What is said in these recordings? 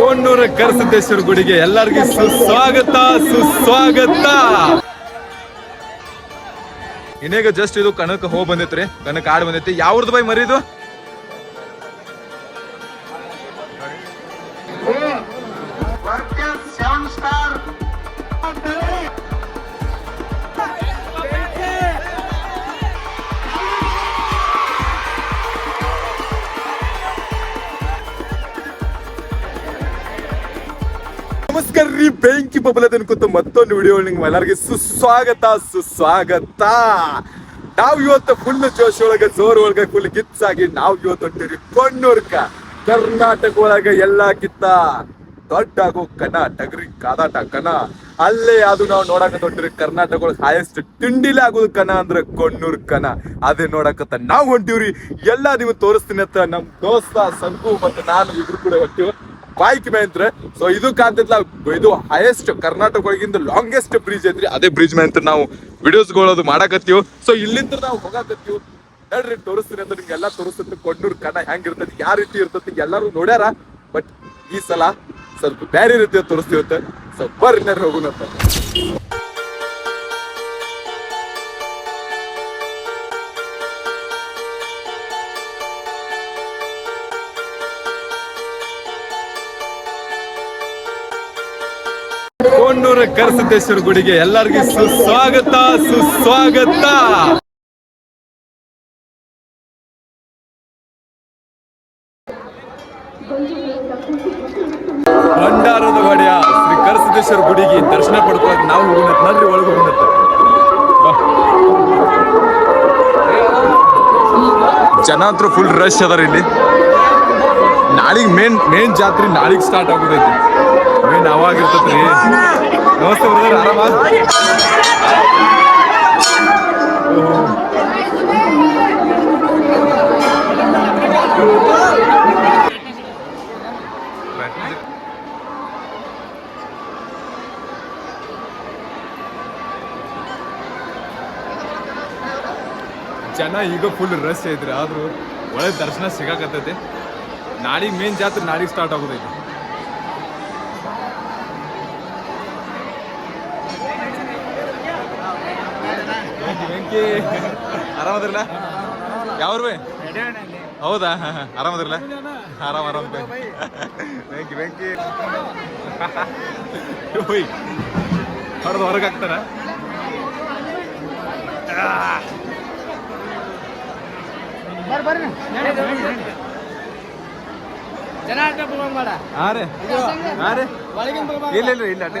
ಕೋಣ್ಣೂರ ಕರಸಿದ್ದೇಶ್ವರ ಗುಡಿಗೆ ಎಲ್ಲರಿಗೂ ಸುಸ್ವಾಗತ ಸುಸ್ವಾಗತ. ಇನ್ನೇಗ ಜಸ್ಟ್ ಇದು ಕಣಕ್ ಹೋಗ್ ಬಂದೈತ್ರಿ. ಕಣಕ್ ಆಡ್ ಬಂದೈತಿ ಯಾವ್ದು ಬೈ ಮರಿದು ನಮಸ್ಕಾರ ರೀ, ಬೆಂಕಿ ಬಬಲದ ಕೂತು ಮತ್ತೊಂದು ವಿಡಿಯೋ ನಿಮ್ಗೆ ಎಲ್ಲರಿಗೆ ಸುಸ್ವಾಗತ ಸುಸ್ವಾಗತ. ನಾವು ಇವತ್ತು ಫುಲ್ ಜೋಶ್ ಒಳಗ, ಜೋರ್ ಒಳಗ ಫುಲ್ ಆಗಿ ನಾವು ಇವತ್ತು ಹೊಂಟಿರಿ ಕೊಣ್ಣೂರ್ಕ. ಕರ್ನಾಟಕ ಒಳಗ ಎಲ್ಲಾ ಕಿತ್ತ. ದೊಡ್ಡ ಆಗೋ ಕಣ ಟಗರಿ, ಕಾದಾಟ ಕಣ ಅಲ್ಲೇ ಅದು ನಾವು ನೋಡಕ ಹೊಂಟಿರಿ, ಕರ್ನಾಟಕ ಒಳಗೆ ಹೈಯೆಸ್ಟ್ ತಿಂಡಿಲೇ ಆಗೋದು ಕಣ ಅಂದ್ರೆ ಕೊಣ್ಣೂರ್ ಕಣ ಅದೇ ನೋಡಕತ್ತ ನಾವು ಹೊಂಟಿವ್ರಿ. ಎಲ್ಲಾ ನೀವು ತೋರಿಸ್ತೀನಿ ಅಂತ ನಮ್ಮ ದೋಸ್ತ ಸಂಕು ಮತ್ತೆ ನಾನು ಇಬ್ರು ಕೂಡ ಹೊಂಟಿವ್. ಬಾಯ್ಕ್ ಮೇಂತ್ರ ಸೊ ಇದು ಕಾಂತಿತ್ಲ ಇದು ಹೈಯೆಸ್ಟ್ ಕರ್ನಾಟಕ ಒಳಗಿಂದ ಲಾಂಗೆಸ್ಟ್ ಬ್ರಿಡ್ಜ್ ಐತ್ರಿ. ಅದೇ ಬ್ರಿಡ್ಜ್ ಮೇಂತ್ರ ನಾವು ವಿಡಿಯೋಸ್ಗಳದು ಮಾಡಾಕತ್ತೀವಿ. ಸೊ ಇಲ್ಲಿಂದ ನಾವು ಹೋಗಾಕತ್ತೀವಿ. ನೋಡ್ರಿ, ತೋರಿಸ್ತೀನಿ ಅಂತ ನಿಮ್ಗೆ ಎಲ್ಲ ತೋರಿಸ್ತೀನಿ ಕೊಣ್ಣೂರ್ ಕಣ ಹೆಂಗಿರ್ತೈತಿ ಯಾವ ರೀತಿ ಇರ್ತೈತಿ, ಎಲ್ಲರೂ ನೋಡ್ಯಾರ? ಬಟ್ ಈ ಸಲ ಸ್ವಲ್ಪ ಬೇರೆ ರೀತಿಯ ತೋರಿಸ್ತಿರುತ್ತೆ ಸೊ ಬರ್ರಿ ಹೋಗೋಣ ಕೋಣ್ಣೂರ ಕರಸಿದ್ದೇಶ್ವರ ಗುಡಿಗೆ ಎಲ್ಲರಿಗೂ ಸುಸ್ವಾಗತ ಸುಸ್ವಾಗತ! ಭಂಡಾರದ ಒಡೆಯ ಶ್ರೀ ಕರಸಿದ್ದೇಶ್ವರ ಗುಡಿಗೆ ದರ್ಶನ ಪಡ್ಕೊಳಕ್ ನಾವು ಹೋಗೋಣ ನಲ್ರಿ ಒಳಗೆ ಹೋಗುತ್ತೆ ಜನ ಅಂತೂ ಫುಲ್ ರಶ್ ಅದಾರ ಇಲ್ಲಿ. ನಾಳೆಗೆ ಮೇನ್ ಮೇನ್ ಜಾತ್ರೆ ನಾಳೆಗೆ ಸ್ಟಾರ್ಟ್ ಆಗೋದೈತಿ. ಇರ್ತೈತ್ರಿ ನಮಸ್ತೆ ಬ್ರದರ್ ಆರಾಮ ಜನ ಈಗ ಫುಲ್ ರಶ್ ಐತ್ರಿ, ಆದ್ರೂ ಒಳ್ಳೆ ದರ್ಶನ ಸಿಗಾಕತ್ತೈತಿ. ನಾಳಿಗ್ ಮೇನ್ ಜಾತ್ರೆ ನಾಳಿಗ್ ಸ್ಟಾರ್ಟ್ ಆಗೋದೈತಿ. ವೆಂಕಿ ಆರಾಮದಿರಲ್ಲ? ಯಾವ್ರು ಬೈ ಹೌದಾ? ಆರಾಮದಿರಲ್ಲ? ಆರಾಮ್ ಆರಾಮ್ ಬೈ. ಹೋಯ್ ಹೊಡೆದು ಹೊರಗೆ ಹಾಕ್ತಾರ ಹಾ ಹಾ ಇಲ್ಲ ಇಲ್ಲ ಇಲ್ಲ. ಅಡ್ಡಿ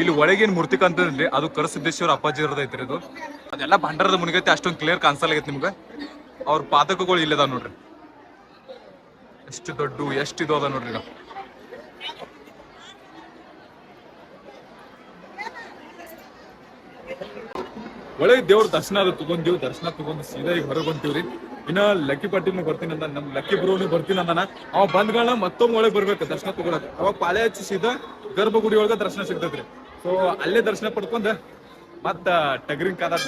ಇಲ್ಲಿ ಒಳಗೇನ್ ಮೂರ್ತಿ ಕಾಣ್ತದ್ರಿ ಅದು ಕರಸಿದ್ದೇಶ್ವರ ಅಪ್ಪಾಜಿ ಇರೋದೈತ್ರಿ ಅದು. ಅದೆಲ್ಲ ಭಂಡಾರದ ಮುನಿಗೈತಿ ಅಷ್ಟೊಂದು ಕ್ಲಿಯರ್ ಕಾಣಿಸಲಾಗೈತಿ ನಿಮ್ಗೆ. ಅವ್ರ ಪಾದಕಗಳು ಇಲ್ಲದ ನೋಡ್ರಿ. ಎಷ್ಟು ದೊಡ್ಡ, ಎಷ್ಟು ಇದು ಅದ ನೋಡ್ರಿ ನಾವು ಒಳಗೆ ದೇವ್ರ ದರ್ಶನ ಅದು ತಗೊಂಡಿವ್ ದರ್ಶನ ತಗೊಂಡು ಸೀದಾ ಈಗ ಹೊರಗೆ ಬಂತೀವ್ರಿ ಇನ್ನ ಲಕ್ಕಿ ಪಟ್ಟಿನೂ ಬರ್ತೀನಿ ಅಂದ ನಮ್ ಲಕ್ಕಿ ಬ್ರೋನು ಬರ್ತೀನಿ ಅಂದಾನ. ಅವ ಬಂದ್ಗಳನ್ನ ಮತ್ತೊಮ್ಮೆ ಒಳಗೆ ಬರ್ಬೇಕು, ದರ್ಶನ ತಗೊಳಕ್. ಅವಾಗ ಪಾಳೆ ಹಚ್ಚಿ ಸೀದಾ ಗರ್ಭಗುಡಿ ಒಳಗ ದರ್ಶನ ಸಿಗ್ತೈತ್ರಿ. ಸೊ ಅಲ್ಲೇ ದರ್ಶನ ಪಡ್ಕೊಂಡ ಮತ್ತ ಟಗರಿನ್ ಕಾದಾಟ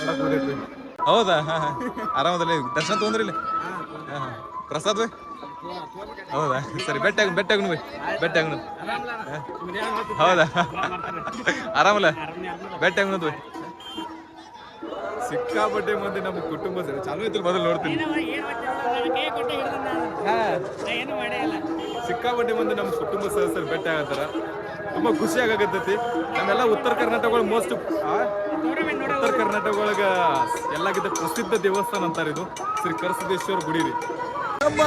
ಹೌದಾ? ಆರಾಮದಲ್ಲಿ? ದರ್ಶನ ತಗೊಂಡ್ರಿ ಪ್ರಸಾದ್ ಹೌದಾ? ಸರಿ ಬೆಟ್ಟ ಬೆಟ್ಟ ಬೆಟ್ಟ ಹೌದಾ? ಆರಾಮಲ್ಲ? ಬೆಟ್ಟ ಬೈ. ಸಿಕ್ಕಾಪಟ್ಟೆ ಮಂದಿ ನಮ್ಮ ಕುಟುಂಬ ಸರಿ. ಚಾಲು ಐತಿ ಮೊದಲು ನೋಡ್ತೀನಿ. ಸಿಕ್ಕಾಪಟ್ಟೆ ಮಂದಿ ನಮ್ಮ ಕುಟುಂಬ ಸದಸ್ಯರು ಬೆಟ್ಟ ಆಗತ್ತಾರ ತುಂಬಾ ಖುಷಿ ಆಗಾಕತ್ತೈತಿ. ನಮ್ಮೆಲ್ಲ ಉತ್ತರ ಕರ್ನಾಟಕ ಒಳಗೆ ಮೋಸ್ಟ್ ಉತ್ತರ ಕರ್ನಾಟಕ ಒಳಗ ಎಲ್ಲಕ್ಕಿಂತ ಪ್ರಸಿದ್ಧ ದೇವಸ್ಥಾನ ಅಂತಾರೆ ಇದು. ಶ್ರೀ ಕರಸಿದ್ದೇಶ್ವರ ಗುಡಿ ರೀ. ನಮ್ಮ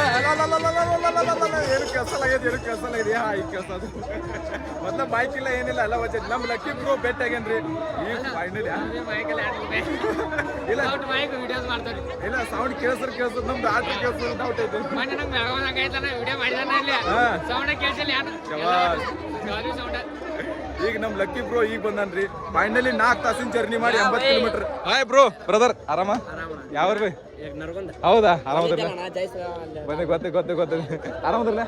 ಏನು ಕೆಲ್ಸಲಾಗಿದೆ ಏನು ಕೆಲ್ಸಲಾಗಿದೆ ಯಾ ಈ ಕೆಲಸ ಅದು ಮೊದಲ ಬೈಕ್ ಇಲ್ಲ ಏನಿಲ್ಲ ಎಲ್ಲ ವಚ ನಮ್ಮ ಲಕ್ಕಿ ಬ್ರೋ ಬೆಟ್ ಆಗೇನ್ರಿ ಈಗ ಫೈನಲ್ ಇಲ್ಲ ವಿಡಿಯೋಸ್ ಮಾಡ್ತಾರೆ ಇಲ್ಲ ಸೌಂಡ್ ಕೇಳಿಸ್ರ ಕೇಳಿಸ್ತದೆ ನಮ್ದು ಆಟ ಕೇಳಿಸೋದು ಡೌಟ್ ಐತೆ ಮೊನ್ನೆ ನಂಗೆ ಮೆಗವನಾಗೈತಲ್ಲ ವಿಡಿಯೋ ಮಾಡಿದಾನೆ ಇಲ್ಲಿ ಸೌಂಡ್ ಕೇಳಿಸಿಲ್ಲ ಯಾರು ಸೌಂಡ್ ಈಗ ನಮ್ ಲಕ್ಕಿ ಬ್ರೋ ಈಗ ಬಂದನ್ರಿ. ಫೈನಲಿ ನಾಲ್ಕು ತಾಸಿನ ಜರ್ನಿ ಮಾಡಿ ಎಂಬತ್ತು ಕಿಲೋಮೀಟರ್ ಹಾಯ್ ಬ್ರೋ ಬ್ರದರ್ ಆರಾಮ? ಯಾವ್ರಿ ಹೌದಾ? ಆರಾಮದಿಲ್ಲ ಬನ್ನಿ ಗೊತ್ತೆ ಗೊತ್ತೆ ಗೊತ್ತೆ. ಆರಾಮದಿಲ್ಲ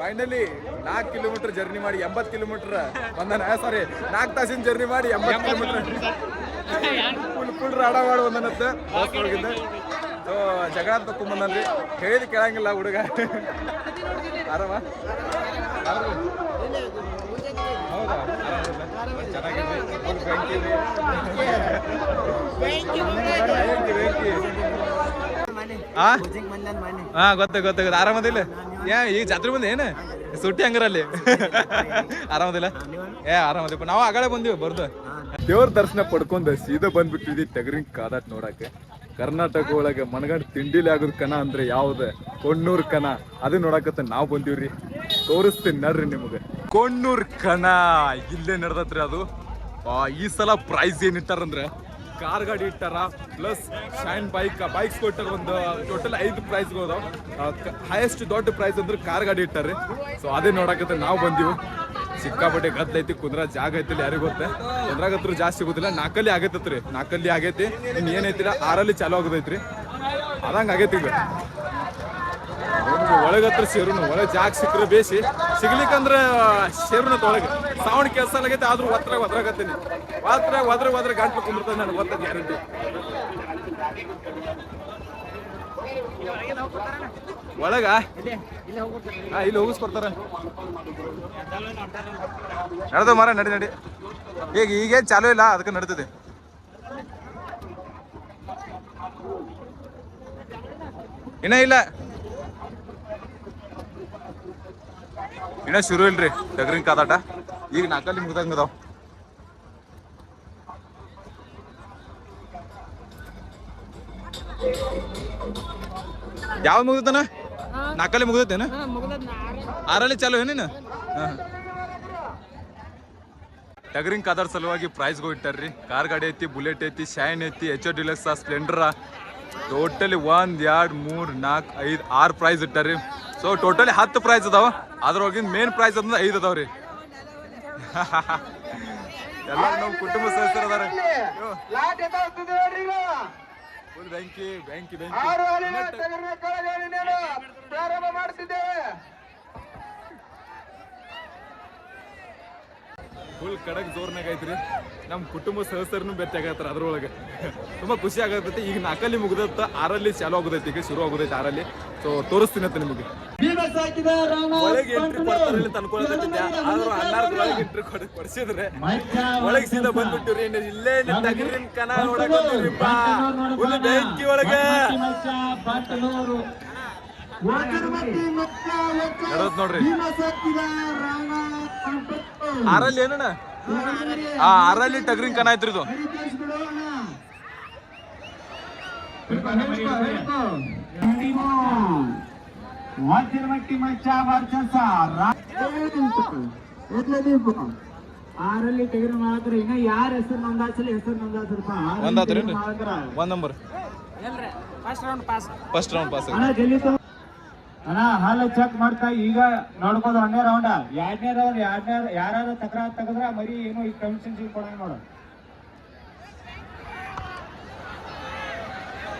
ಫೈನಲಿ ನಾಲ್ಕು ಕಿಲೋಮೀಟರ್ ಜರ್ನಿ ಮಾಡಿ ಎಂಬತ್ತು ಕಿಲೋಮೀಟರ್ ಬಂದನ. ಸಾರಿ ನಾಲ್ಕು ತಾಸಿನ ಜರ್ನಿ ಮಾಡಿ ಎಂಬತ್ತು ಕಿಲೋಮೀಟರ್ ಫುಲ್ ಫುಲ್ ರಾಡ ಮಾಡಿ ಬಂದನತ್ತ. ಸೊ ಜಗಳ ತಕೊಂಬಂದನ್ರಿ. ಹೇಳಿದ ಕೇಳಂಗಿಲ್ಲ ಹುಡುಗ. ಆರಾಮ? ಹಾ? ಗೊತ್ತ ಗೊತ್ತ ಗೊತ್ತ. ಆರಾಮದಿಲ್ಲ? ಏ ಈಗ ಜಾತ್ರೆ ಬಂದ ಏನ? ಸುಟ್ಟಿ ಹಂಗರಲ್ಲಿ. ಆರಾಮದಿಲ್ಲ? ಏ ಆರಾಮದಿಪ್ಪ ನಾವು ಆಗಲೇ ಬಂದಿವಿ ಬರ್ದು. ದೇವ್ರ ದರ್ಶನ ಪಡ್ಕೊಂಡ ಸೀದಾ ಬಂದ್ಬಿಟ್ಟಿದ್ವಿ ಟಗರಿನ ಕಾದಾಟ್ ನೋಡಕ್ಕೆ. ಕರ್ನಾಟಕ ಒಳಗೆ ಮನಗಂಡ್ ತಿಂಡಿಲಿ ಆಗೋದ್ ಕಣ ಅಂದ್ರೆ ಯಾವ್ದು? ಕೊಣ್ಣೂರ್ ಕಣ. ಅದು ನೋಡಕತ್ತ ನಾವು ಬಂದಿವ್ರಿ. ತೋರಿಸ್ತೀನಿ ನಡ್ರಿ ನಿಮಗೆ. ಕೊಣ್ಣೂರ್ ಕಣ. ಇಲ್ಲೇ ನಡೆದತ್ರಿ ಅದು. ಈ ಸಲ ಪ್ರೈಸ್ ಏನ್ ಇಟ್ಟಾರಂದ್ರೆ ಕಾರ್ ಗಾಡಿ ಇಟ್ಟಾರ ಪ್ಲಸ್ ಶೈನ್ ಬೈಕ್ ಬೈಕ್ಸ್ ಕೊಟ್ಟಾರ ಒಂದು ಟೋಟಲ್ ಐದು ಪ್ರೈಸ್ ಹೈಯೆಸ್ಟ್ ದೊಡ್ಡ ಪ್ರೈಸ್ ಅಂದ್ರೆ ಕಾರ್ ಗಾಡಿ ಇಟ್ಟಾರ್ರಿ. ಸೊ ಅದೇ ನೋಡಕತ್ತ ನಾವು ಬಂದೀವಿ. ಸಿಕ್ಕಾಪಟ್ಟೆ ಗದ್ದೈತಿ, ಕುಂದ್ರ ಜಾಗ ಐತಿಲ್ಲ ಯಾರಿಗೂ ಗೊತ್ತೆ. ಕುಂದ್ರಾಗತ್ರ ಜಾಸ್ತಿ ಗೊತ್ತಿಲ್ಲ ನಾಲ್ಕಲ್ಲಿ ಆಗೈತತ್ರಿ ನಾಲ್ಕಲ್ಲಿ ಆಗೈತಿ, ಇನ್ ಏನೈತಿಲ್ಲ ಆರಲ್ಲಿ ಚಾಲು ಆಗದೈತ್ರಿ. ಅದಂಗ ಆಗೈತಿ ಒಳಗತ್ರ ಸೇರುನು, ಒಳಗೆ ಜಾಗ ಸಿಕ್ಕರೆ ಬೇಸಿ. ಸಿಗ್ಲಿಕ್ಕಂದ್ರ ಸೇರುನ ಒಳಗೆ. ಸೌಂಡ್ ಆಗೈತೆ, ಆದ್ರೂ ಒತ್ತರ ಒದ್ರಾಗತ್ತೀನಿ ಒತ್ರಾಗ ಒದ್ರ ಒದ್ರ ಗಂಟ್ಲು ಕುಂದಿರ್ತದೆ ನನಗೆ ಒತ್ತ ಗ್ಯಾರಂಟಿ ಒಳಗ? ಇಲ್ಲಿ ಹೋಗಿಸ್ಕೊಡ್ತಾರ. ನಡೆದ ಮರ ನಡಿ ನಡಿ. ಈಗ, ಈಗೇನು ಚಾಲೂ ಇಲ್ಲ, ಅದಕ್ಕೆ ನಡೀತದೆ ಇನ್ನ ಇಲ್ಲ. ಇನ್ನ ಶುರು ಇಲ್ರಿ ಟಗರಿನ ಕಾದಾಟ. ಈಗ ನಾಲ್ಕಲ್ಲಿ ಮುಗ್ದಂಗ ಅದಾವ. ಯಾವ ಮುಗಿದನ ನಾಲ್ಕಲ್ಲಿ ಮುಗ್ದೈತೇನ? ಆರಲ್ಲಿ ಚಾಲು ಏನೇನು ಟಗರಿಂಗ್ ಕಾದಾಡ ಸಲುವಾಗಿ ಪ್ರೈಸ್ಗಳು ಇಟ್ಟಾರ್ರಿ. ಕಾರ್ ಗಾಡಿ ಐತಿ ಬುಲೆಟ್ ಐತಿ ಶೈನ್ ಐತಿ H O Deluxe Splendor totally ಒಂದ್ ಎರಡ್ ಮೂರ್ ನಾಲ್ಕು ಐದ್ ಆರ್ ಪ್ರೈಸ್ ಇಟ್ಟಾರ್ರಿ. ಸೊ ಟೋಟಲಿ ಹತ್ತು ಪ್ರೈಸ್ ಅದಾವ. ಅದ್ರೊಳಗಿನ ಮೇನ್ ಪ್ರೈಸ್ ಅಂದ್ರೆ ಐದು ಅದಾವ್ರಿ ಎಲ್ಲ ನಮ್ಮ ಕುಟುಂಬ ಸದಸ್ಯರು ಅದಾರ. ಫುಲ್ ಬ್ಯಾಂಕಿ ಬ್ಯಾಂಕಿ ಪ್ರಾರಂಭ ಮಾಡ್ತಿದ್ದೇವೆ. ಫುಲ್ ಕಡಕ್ ಜೋರ್ನಾಗ ಐತ್ರಿ. ನಮ್ಮ ಕುಟುಂಬ ಸದಸ್ಯರನ್ನು ಭೇಟಿ ಆಗತ್ತಾರ ಅದ್ರೊಳಗೆ. ತುಂಬಾ ಖುಷಿ ಆಗತ್ತೈತಿ ಈಗ ನಾಲ್ಕಲ್ಲಿ ಮುಗ್ದತ್ತ ಆರಲ್ಲಿ ಚಾಲು ಆಗೋದೈತಿ. ಈಗ ಶುರು ಆಗೋದೈತಿ ಆರಲ್ಲಿ. ಸೊ ತೋರಿಸ್ತೀನಿ ಅಂತ ನಿಮಗೆ. ಒಳಗೆ ಒಳಗೆ ಒಳಗೆ ಸೀದಾ ಬಂದ್ಬಿಟ್ಟಿವ್ರಿ. ಇಲ್ಲೇ ಟಗರಿನ ಕನ ಬೆಂಕಿ ಒಳಗೆ. ನೋಡ್ರಿ. ಆರಲ್ಲಿ ಏನಣ್ಣ? ಆ ಆರಲ್ಲಿ ಟಗರಿನ ಕನ ಐತ್ರಿ ಇದು ಮಟ್ಟಿ ಮಚ್ಚ ವರ್ಚಸ ಆರಲ್ಲಿ ತೆಗೆದು ಮಾಡಿದ್ರೆ ಇನ್ನ ಯಾರ ಹೆಸರು ನೋಂದಾಸಲಿ ಹೆಸರು ನೋಂದಾಯಿಸ್ರಪ್ಪ ಒಂದಾತ್ರೇನ್ರಿ ಒಂದ್ number first round pass first round pass ಅಣ್ಣ ಅಣ್ಣ ಹಾಲು ಚೆಕ್ ಮಾಡ್ತಾ ಈಗ ನೋಡ್ಬೋದು ಒಂದೇ ರೌಂಡ್ ಎರಡನೇ ರೌಂಡ್ ಎರಡನೇ ಯಾರು ತಕರಾರು ತೆಗೆದ್ರ ಮರಿ ಏನು ಈ ಕಮಿಷನ್ ಕೊಡಂಗ ನೋಡು.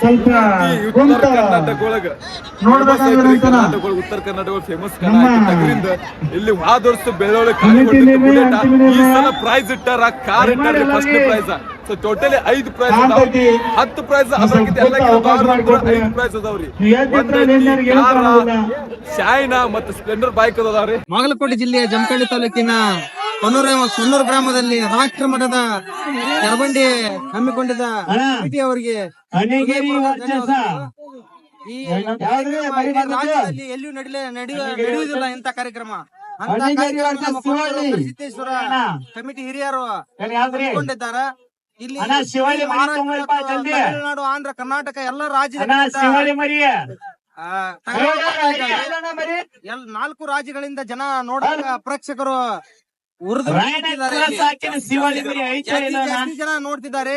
ಸ್ವಲ್ಪ ಉತ್ತರ ಕರ್ನಾಟಕ ಉತ್ತರ ಅದರಿಂದ ಇಲ್ಲಿ ಪ್ರೈಸ್ ಇಟ್ಟಾರ ಕಾರ್ ಇಟ್ಟಾರ ಫಸ್ಟ್ ಪ್ರೈಸ್ ಟೋಟಲಿ ಐದು ಪ್ರೈಸ್ ಹತ್ತು ಪ್ರೈಸ್ ಐದು ಪ್ರೈಸ್ ಅದಾವ್ರಿ. ಶಾಯಿನ ಮತ್ತೆ ಸ್ಪ್ಲೆಂಡರ್ ಬೈಕ್ ಅದಾವ್ರಿ. ಬಾಗಲಕೋಟೆ ಜಿಲ್ಲೆಯ ಜಮಖಂಡಿ ತಾಲೂಕಿನ ಕೊನ್ನೂರ ಕೊನ್ನೂರು ಗ್ರಾಮದಲ್ಲಿ ರಾಷ್ಟ್ರ ಮಠದ ಕರಬಂಡಿ ಹಮ್ಮಿಕೊಂಡಿದ್ದ ಅವರಿಗೆ. ಈ? ರಾಜ್ಯದಲ್ಲಿ ಎಲ್ಲಿಯೂ ನಡಿಲೆ ನಡೆಯುವ ನಡೆಯುವುದಿಲ್ಲ ಇಂಥ ಕಾರ್ಯಕ್ರಮ. ಅಂತ ಕಾರ್ಯಕ್ರಮ ಸಿದ್ದೇಶ್ವರ ಕಮಿಟಿ ಹಿರಿಯರು? ಹಮ್ಮಿಕೊಂಡಿದ್ದಾರೆ. ಇಲ್ಲಿ. ತಮಿಳುನಾಡು ಆಂಧ್ರ ಕರ್ನಾಟಕ ಎಲ್ಲ ರಾಜ್ಯ ರಾಜ್ಯಗಳಿಂದ ಶಿವಳಿ ಮರಿ. ಆ, ತಮಿಳುನಾಡು ಎಲ್ ನಾಲ್ಕು ರಾಜ್ಯಗಳಿಂದ ಜನ ನೋಡ ಪ್ರೇಕ್ಷಕರು ಜನ ನೋಡ್ತಿದ್ದಾರೆ.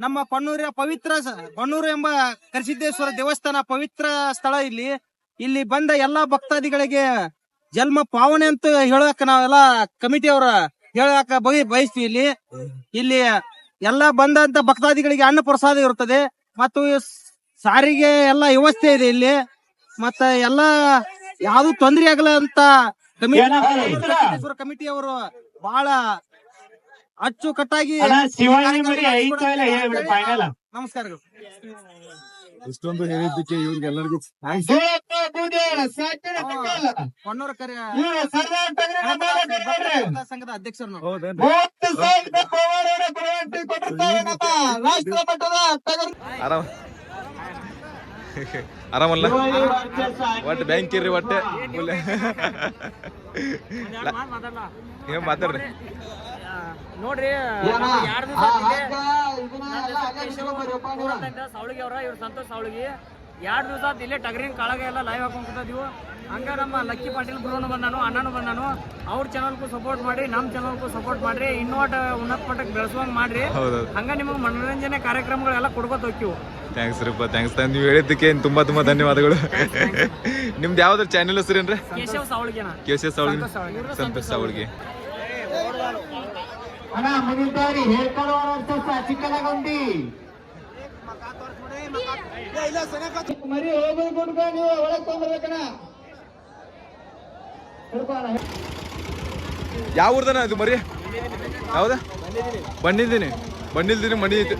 ನಮ್ಮ ಕೊಣ್ಣೂರಿನ ಪವಿತ್ರ ಕೊಣ್ಣೂರು ಎಂಬ ಕರಿಸಿದ್ದೇಶ್ವರ ದೇವಸ್ಥಾನ ಪವಿತ್ರ ಸ್ಥಳ ಇಲ್ಲಿ. ಇಲ್ಲಿ ಬಂದ ಎಲ್ಲಾ ಭಕ್ತಾದಿಗಳಿಗೆ ಜನ್ಮ ಪಾವನೆ ಅಂತ ಹೇಳಕ್ ನಾವೆಲ್ಲ ಕಮಿಟಿ ಅವರ ಹೇಳಕ್ ಬಗೆ ಬಯಸ್ತೀವಿ ಇಲ್ಲಿ. ಇಲ್ಲಿ ಎಲ್ಲಾ ಬಂದಂತ ಭಕ್ತಾದಿಗಳಿಗೆ ಅನ್ನ ಪ್ರಸಾದ ಇರುತ್ತದೆ. ಮತ್ತು ಸಾರಿಗೆ ಎಲ್ಲಾ ವ್ಯವಸ್ಥೆ ಇದೆ ಇಲ್ಲಿ. ಮತ್ತ ಎಲ್ಲಾ ಯಾವ್ದು ತೊಂದರೆ ಆಗಲ್ಲ ಅಂತ ಕಮಿಟಿ ಅವರು ಬಹಳ ಅಚ್ಚುಕಟ್ಟಾಗಿ ನಮಸ್ಕಾರಗಳು. ಇಷ್ಟೊಂದು ಹೇಳಿದ್ದಕ್ಕೆ ಇವ್ರಿಗೆಲ್ಲರಿಗೂ. ಸಂಘದ ಅಧ್ಯಕ್ಷರು ನಾವು. ಆರಾಮಲ್ಲ? ಒಟ್ಟು ಬ್ಯಾಂಕ್ ಇರ್ರಿ ಒಟ್ಟೆ. ಏನ್ ಮಾತಾಡ್ರಿ. ನೋಡ್ರಿ ಎರಡು ದಿವಸ ಸಾವಳಿಗೆ ಅವ್ರ ಇವ್ರ ಸಂತೋಷ್ ಸಾವಳಿಗೆ. ಎರಡು ದಿವಸ ಇಲ್ಲೇ ಟಗರಿನ ಕಾಳಗ ಎಲ್ಲ ಲೈವ್ ಹಾಕೊಂಡ್ತಿದ್ವು ಹಂಗ ನಮ್ಮ ಲಕ್ಕಿ ಪಾಟೀಲ್ ಬ್ರೋನು ಬಂದಾನು ಅಣ್ಣನು ಬಂದಾನು. ಅವ್ರ ಚಾನಲ್ಗೂ ಸಪೋರ್ಟ್ ಮಾಡಿ ನಮ್ಮ ಚಾನಲ್ಗೂ ಸಪೋರ್ಟ್ ಮಾಡ್ರಿ. ಇನ್ನೋಟ್ ಉನ್ನತ ಮಟ್ಟಕ್ಕೆ ಬೆಳೆಸುವಂಗ್ ಮಾಡ್ರಿ. ಹಂಗ ನಿಮಗೆ ಮನೋರಂಜನೆ ಕಾರ್ಯಕ್ರಮಗಳೆಲ್ಲ ಕೊಡ್ಕೋತ ಹೋಗ್ತೀವಿ ಥ್ಯಾಂಕ್ಸ್ ರೀಪ್ಪ ಥ್ಯಾಂಕ್ಸ್ ನೀವು ಹೇಳಿದ್ದಕ್ಕೆ ತುಂಬ ತುಂಬ ಧನ್ಯವಾದಗಳು. ನಿಮ್ದು ಯಾವ್ದಾರ channel ಹೆಸರೇನ್ರಿ Keshav Savalige. K C S ಅವಳಿಗೆ ಸಂತೋಷ್ ಸಾವಳಿಗೆ. ಮರಿ ನೀವು ಒಳಗ್ ಯಾವ ಊರ್ದನ ಇದು ಮರಿ? ಯಾವ್ದ? ಬಣ್ಣಿದ್ದೀನಿ ಬಣ್ಣಿಲ್ದಿನಿ ಮಣಿ ಐತಿ.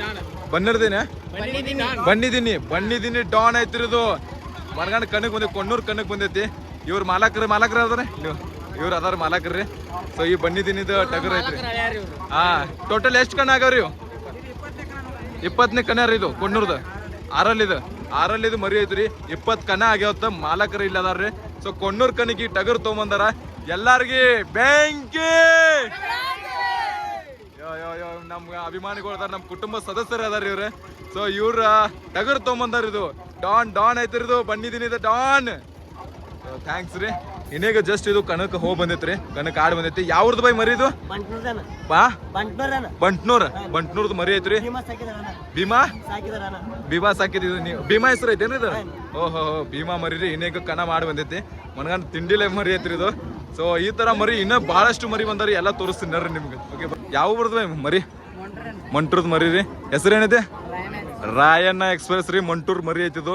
ಬನ್ನರ್ದೇನೆ ಬಂದಿದ್ದೀನಿ. ಬಂದಿದ್ದೀನಿ. ಡಾನ್ ಐತಿರೋದು ಮರ್ಗಂಡ್ ಕಣಕ್ ಬಂದೈತಿ ಕೊಣ್ಣೂರ್ ಕಣಕ್ ಬಂದೈತಿ. ಇವ್ರ ಮಾಲಕರ ಮಾಲಕರ ಅದಾರ ನೀವು ಇವ್ರು ಅದಾರ ಮಾಲಕರ್ರಿ. ಸೊ ಈ ಬಣ್ಣಿದ್ದೀನಿದು ಟಗರ್ ಐತ್ರಿ. ಹಾ ಟೋಟಲ್ ಎಷ್ಟು ಕಣ್ಣು ಆಗವ್ರಿ ಇವು? ಇಪ್ಪತ್ತನೇ ಕಣ್ಣ ರೀ ಇದು ಕೊಣ್ಣೂರ್ದು. ಆರಲ್ಲಿ ಇದು ಆರಲ್ಲಿ ಇದು ಮರಿ ಐತ್ರಿ. ಇಪ್ಪತ್ತು ಕಣ ಆಗ್ಯಾವತ್ತ ಮಾಲಕರು ಇಲ್ಲ ಅದಾರ್ರಿ. ಸೊ ಕೊಣ್ಣೂರ್ ಕಣ್ಣಿಗೆ ಟಗರ್ ತೊಗೊಂಬಂದಾರ. ಎಲ್ಲಾರ್ಗಿ ಬೆಂಕಿ! ಯೋ ಯೋ ಯೋ ನಮ್ಗೆ ಅಭಿಮಾನಿಗಳು ಅದಾರ ನಮ್ಮ ಕುಟುಂಬ ಸದಸ್ಯರು ಅದಾರ ಇವ್ರೆ. ಸೊ ಇವ್ರ ಟಗರ್ ತೊಗೊಂಬಂದಾರ ಇದು. ಡಾನ್ ಡಾನ್ ಐತ್ರಿ ಇದು ಬಂದಿದ್ದೀನಿ ಇದು ಡಾನ್. ಥ್ಯಾಂಕ್ಸ್ ರೀ. ಇನ್ನೇಗ ಜಸ್ಟ್ ಇದು ಕಣಕ್ ಹೋಗಿ ಬಂದೈತ್ರಿ. ಕಣಕ್ ಆಡ್ ಬಂದೈತಿ. ಯಾವ್ದು ಬೈ ಮರಿ ಇದು? ಬಾ. ಬಂಟ್ನೂರ್. ಬಂಟ್ನೂರ್ದು ಮರಿ ಐತ್ರಿ. ಭೀಮಾ ಭೀಮಾ? ಸಾಕಿದ ನೀವು ಭೀಮಾ ಹೆಸರು ಐತೇನ್ರಿ ಇದು? ಓಹೋ ಭೀಮಾ ಮರಿ ರೀ. ಇನ್ನೇಗ ಕಣ ಮಾಡಿ ಬಂದೈತಿ. ಮನಗಂತ ತಿಂಡಿಲೆ ಮರಿ ಐತ್ರಿ ಇದು. ಸೊ ಈ ತರ ಮರಿ ಇನ್ನ ಬಹಳಷ್ಟು ಮರಿ ಬಂದಾರಿ ಎಲ್ಲ ತೋರಿಸ್ತೀನಿ ನೋಡ್ರಿ ನಿಮ್ಗೆ. ಓಕೆ ಯಾವ ಬರ್ದ ಮರಿ? ಮಂಟೂರ್ದ ಮರಿ ರೀ. ಹೆಸರು ಏನಿದೆ ರಾಯಣ್ಣ ಎಕ್ಸ್ಪ್ರೆಸ್ ರೀ ಮಂಟೂರ್ ಮರಿ ಐತಿದು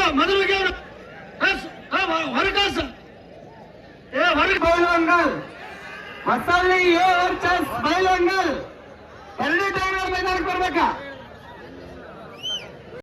ಹೊರಗೆ ಮೊದಲು ಹೋಗ್ಯ ಹೊರಗಾಸ ಏ ಹೊರಗೆ ಬೈಲಂಗಲ್ ಹೊಸಳ್ಳಿ ಯೋ ವರ್ಚಸ್ ಬೈಲಂಗಲ್ ಎರಡೇ ಟೈಮ್ ಮೈದಾನಕ್ಕೆ ಬರ್ಬೇಕಾ